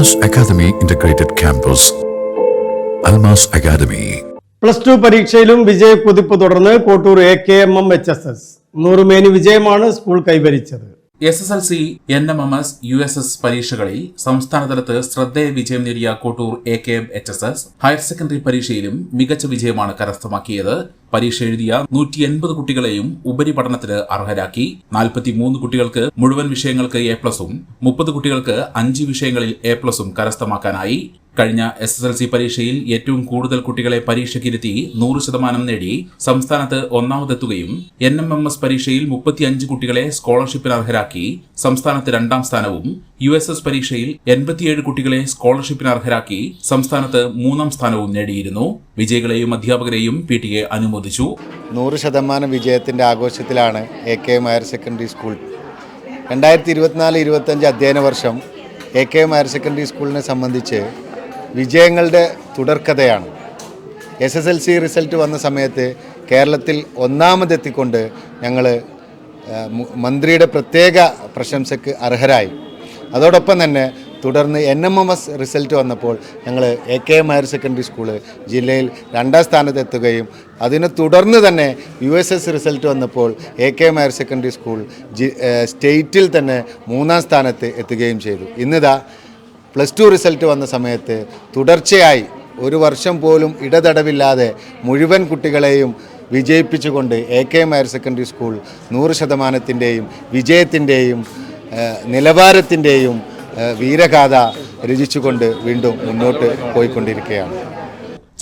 Almas academy integrated campus Almas academy plus two പരീക്ഷയിലും വിജയക്കുതിപ്പ് തുടർന്ന് Kottur A K M M H S S നൂറുമേനി വിജയമാണ് school കൈവരിച്ചത്. S S L C N M M S U S S പരീക്ഷകളിൽ സംസ്ഥാനതലത്ത് ശ്രദ്ധേയ വിജയം നേടിയ Kottur A K M H S S higher secondary പരീക്ഷയിലും മികച്ച വിജയമാണ് കരസ്ഥമാക്കിയത്. പരീക്ഷ എഴുതിയ നൂറ്റി എൺപത് കുട്ടികളെയും ഉപരിപഠനത്തിന് അർഹരാക്കി. നാൽപ്പത്തിമൂന്ന് കുട്ടികൾക്ക് മുഴുവൻ വിഷയങ്ങൾക്ക് എ പ്ലസും മുപ്പത് കുട്ടികൾക്ക് അഞ്ച് വിഷയങ്ങളിൽ എ പ്ലസും കരസ്ഥമാക്കാനായി. കഴിഞ്ഞ എസ് എസ് എൽ സി പരീക്ഷയിൽ ഏറ്റവും കൂടുതൽ കുട്ടികളെ പരീക്ഷയ്ക്കിരുത്തി നൂറ് ശതമാനം നേടി സംസ്ഥാനത്ത് ഒന്നാമതെത്തുകയും എൻ എം എം എസ് പരീക്ഷയിൽ മുപ്പത്തിയഞ്ച് കുട്ടികളെ സ്കോളർഷിപ്പിന് അർഹരാക്കി സംസ്ഥാനത്ത് രണ്ടാം സ്ഥാനവും യു എസ് എസ് പരീക്ഷയിൽ എൺപത്തിയേഴ് കുട്ടികളെ സ്കോളർഷിപ്പിന് അർഹരാക്കി സംസ്ഥാനത്ത് മൂന്നാം സ്ഥാനവും നേടിയിരുന്നു. വിജയികളെയും അധ്യാപകരെയും പി ടി എ അനുമോദിച്ചു. നൂറ് ശതമാനം വിജയത്തിന്റെ ആഘോഷത്തിലാണ് A K M higher secondary school. രണ്ടായിരത്തി ഇരുപത്തിനാല് ഇരുപത്തഞ്ച് അധ്യയന വർഷം A K M higher secondary സ്കൂളിനെ സംബന്ധിച്ച് വിജയങ്ങളുടെ തുടർക്കഥയാണ്. S S L C result വന്ന സമയത്ത് കേരളത്തിൽ ഒന്നാമതെത്തിക്കൊണ്ട് ഞങ്ങൾ മന്ത്രിയുടെ പ്രത്യേക പ്രശംസയ്ക്ക് അർഹരായി. അതോടൊപ്പം തന്നെ തുടർന്ന് N M M S result വന്നപ്പോൾ ഞങ്ങൾ A K M higher secondary school ജില്ലയിൽ രണ്ടാം സ്ഥാനത്തെത്തുകയും അതിനെ തുടർന്ന് തന്നെ യു എസ് എസ് റിസൾട്ട് വന്നപ്പോൾ A K M higher secondary school സ്റ്റേറ്റിൽ തന്നെ മൂന്നാം സ്ഥാനത്ത് എത്തുകയും ചെയ്തു. ഇന്നിതാ പ്ലസ് ടു റിസൾട്ട് വന്ന സമയത്ത് തുടർച്ചയായി ഒരു വർഷം പോലും ഇടതടവില്ലാതെ മുഴുവൻ കുട്ടികളെയും വിജയിപ്പിച്ചുകൊണ്ട് A K M higher secondary school നൂറ് ശതമാനത്തിന്റെയും വിജയത്തിന്റെയും നിലവാരത്തിന്റെയും വീരഗാഥ രചിച്ചുകൊണ്ട് വീണ്ടും മുന്നോട്ട് പോയിക്കൊണ്ടിരിക്കുകയാണ്.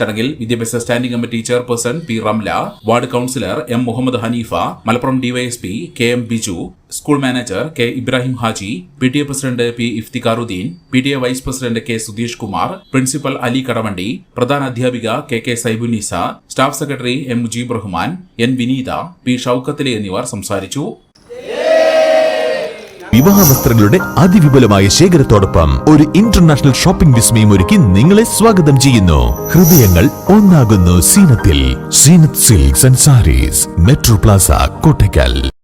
ചടങ്ങിൽ വിദ്യാഭ്യാസ standing committee chairperson P Ramla ward councillor M Muhammad Hanifa Malappuram DYSP K M Biju school manager K Ibrahim Haji P T A president P Iftikharuddin P T A vice president K Sudheesh Kumar principal Ali Kadavandi പ്രധാന അധ്യാപിക K K Saibunisa staff secretary M Mujeeb Rahman N Vineetha P ഷൌക്കത്തിലെ എന്നിവർ സംസാരിച്ചു. വിവാഹ വസ്ത്രങ്ങളുടെ അതിവിപുലമായ ശേഖരത്തോടൊപ്പം ഒരു international shopping വിസ്മയം ഒരുക്കി നിങ്ങളെ സ്വാഗതം ചെയ്യുന്നു. ഹൃദയങ്ങൾ ഒന്നാകുന്നു സീനത്തിൽ. Zeenath silks and sarees. Metro plaza Kottakkal.